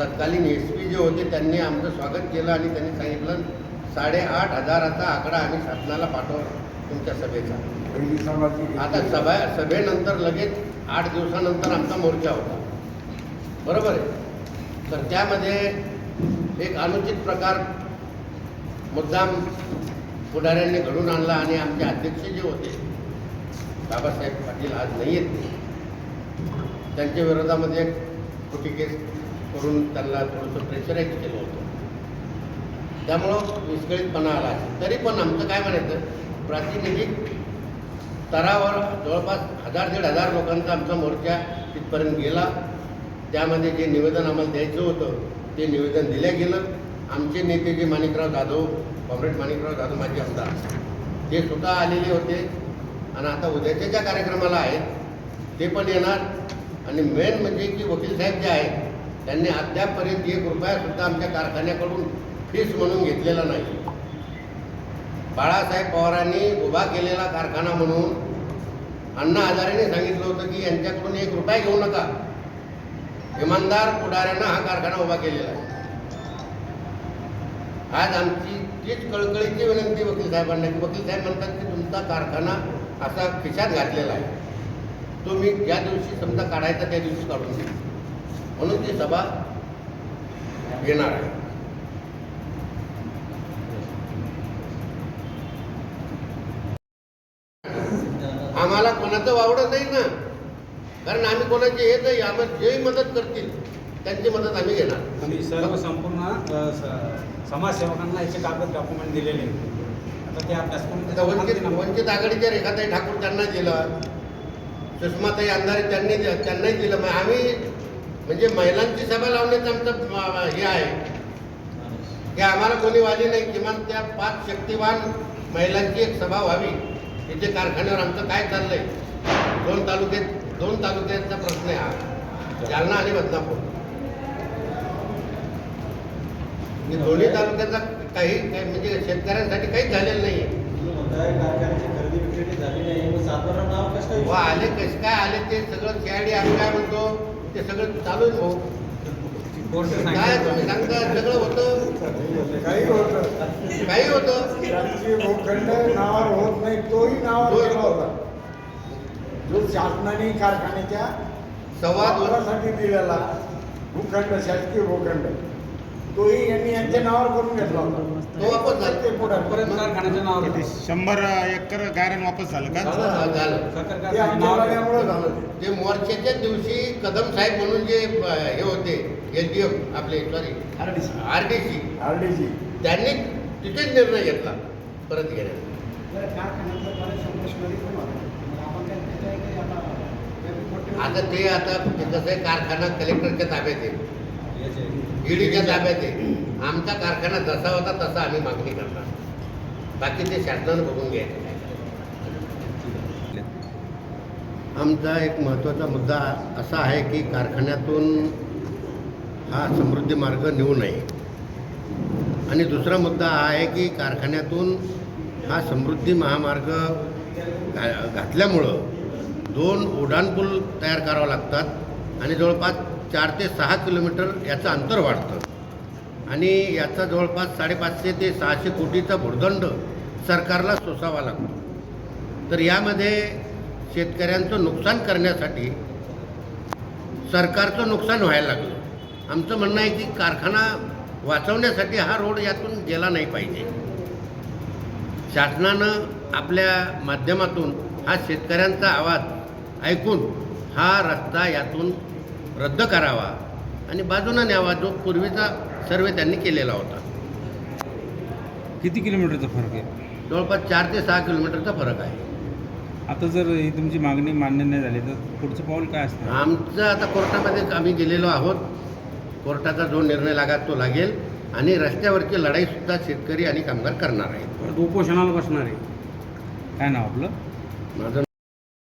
तत्कालीन S P जे होते त्यांनी आमचं स्वागत केलं आणि त्यांनी सांगितलं साडेआठ हजाराचा आकडा आम्ही शासनाला पाठवू तुमच्या सभेचा. आता सभा सभेनंतर लगेच आठ दिवसानंतर आमचा मोर्चा होता. बरोबर आहे? तर त्यामध्ये एक अनुचित प्रकार मुद्दाम पुढाऱ्यांनी घडून आणला आणि आमचे अध्यक्ष जे होते बाबासाहेब पाटील आज नाही आहेत. त्यांच्या विरोधामध्ये एक खोटी केस करून त्यांना थोडंसं प्रेशराईज केलं होतं. त्यामुळं विस्कळीतपणा आला. तरी पण आमचं काय म्हणायचं? प्रातिनिधिक स्तरावर जवळपास हजार दीड हजार लोकांचा आमचा मोर्चा तिथपर्यंत गेला. त्यामध्ये जे निवेदन आम्हाला द्यायचं होतं ते निवेदन दिलं गेलं. आमचे नेते जे माणिकराव जाधव कॉम्रेड माणिकराव जाधव माझे आमदार ते सुद्धा आलेले होते. आणि आता उद्याच्या ज्या कार्यक्रमाला आहेत ते पण येणार. आणि मेन म्हणजे की वकील साहेब जे आहेत त्यांनी अद्यापपर्यंत एक रुपयासुद्धा आमच्या कारखान्याकडून फीस म्हणून घेतलेला नाही. बाळासाहेब पवारांनी उभा केलेला कारखाना म्हणून अण्णा हजारेने सांगितलं होतं की यांच्याकडून एक रुपया घेऊ नका. इमानदार पुढाऱ्यांना हा कारखाना उभा केलेला आहे. आज आमची तीच कळकळीची विनंती वकील साहेबांना की वकील साहेब म्हणतात की तुमचा कारखाना असा खिशात घातलेला आहे. तो मी ज्या दिवशी समजा काढायचा त्या दिवशी काढून घ्या. म्हणून ती सभा घेणार आहे. आम्हाला कोणाचं वावडं नाही ना. कारण आम्ही कोणाचे येत नाही आम्हाला जे मदत करतील त्यांची मदत आम्ही घेणार. आणि सर्व संपूर्ण समाजसेवकांना याचे कागद डॉक्युमेंट दिलेले. आता ते अभ्यास वंचित वंचित आघाडीच्या रेखाताई ठाकूर त्यांना दिलं. सुषमाताई अंधारे त्यांनी त्यांनाही दिलं. मग आम्ही म्हणजे महिलांची सभा लावण्याचं आमचं हे आहे. की आम्हाला कोणी वाली नाही किमान त्या पाच शक्तिवान महिलांची एक सभा व्हावी. तिथे कारखान्यावर आमचं काय चाललंय? दोन तालुक्यात दोन तालुक्याचा प्रश्न आहे हा. जालना आणि बदनापूर. दोन्ही तालुक्याचा काही म्हणजे शेतकऱ्यांसाठी काहीच झालेलं नाही आले कसं काय आले ते सगळं खेळाडी आम्ही काय म्हणतो? ते सगळं चालू आहे भाऊ? काय तुम्ही सांगता? सगळं होतं? काही होतं. काही होतं? भूखंड नावावर होत नाही तोही नावावर गेला होता. जो शासनाने कारखान्याच्या वापरासाठी दिलेला भूखंड शासकीय भूखंड तोही यांनी यांच्या नावावर करून घेतला होता. तो वापस झाला. ते पुढे परत कारखान्याच्या नावावर. शंभर एकर गायरन वापस झालं का? झालं झालं ते मोर्चाच्या दिवशी कदम साहेब म्हणून जे हे होते एल डी एफ आपले sorry R D C RDG त्यांनी तिथेच निर्णय घेतला परत घेण्याचा आता ते आता कसं आहे कारखाना कलेक्टरच्या ताब्यात आहे. ईडीच्या ताब्यात आहे. आमचा कारखाना जसा होता तसा आम्ही मागणी करणार. बाकी ते शासनानं बघून घ्यायचं काय आमचा एक महत्त्वाचा मुद्दा असा आहे की कारखान्यातून हा समृद्धी मार्ग नेऊ नये. आणि दुसरा मुद्दा हा आहे की कारखान्यातून हा समृद्धी महामार्ग घा- घातल्यामुळं दोन उड्डाणपूल तयार करावं लागतात आणि जवळपास चार ते सहा किलोमीटर याचं अंतर वाढतं. आणि याचा जवळपास साडेपाचशे ते सहाशे कोटीचा भुर्दंड सरकारला सोसावा लागतो. तर यामध्ये शेतकऱ्यांचं नुकसान करण्यासाठी सरकारचं नुकसान व्हायला लागलं. आमचं म्हणणं आहे की कारखाना वाचवण्यासाठी हा रोड यातून गेला नाही पाहिजे. शासनानं आपल्या माध्यमातून हा शेतकऱ्यांचा आवाज ऐकून हा रस्ता यातून रद्द करावा आणि बाजूनं न्यावा जो पूर्वीचा सर्वे त्यांनी केलेला होता. किती किलोमीटरचा फरक आहे? जवळपास चार ते सहा किलोमीटरचा फरक आहे. आता जर ही तुमची मागणी मान्य नाही झाली तर पुढचं पाऊल काय असणार आमचं आता कोर्टामध्ये आम्ही गेलेलो आहोत. कोर्टाचा जो निर्णय लागत तो लागेल. आणि रस्त्यावरची लढाईसुद्धा शेतकरी आणि कामगार करणार आहेत. उपोषणाला बसणार आहे. काय नाव आपलं? माझं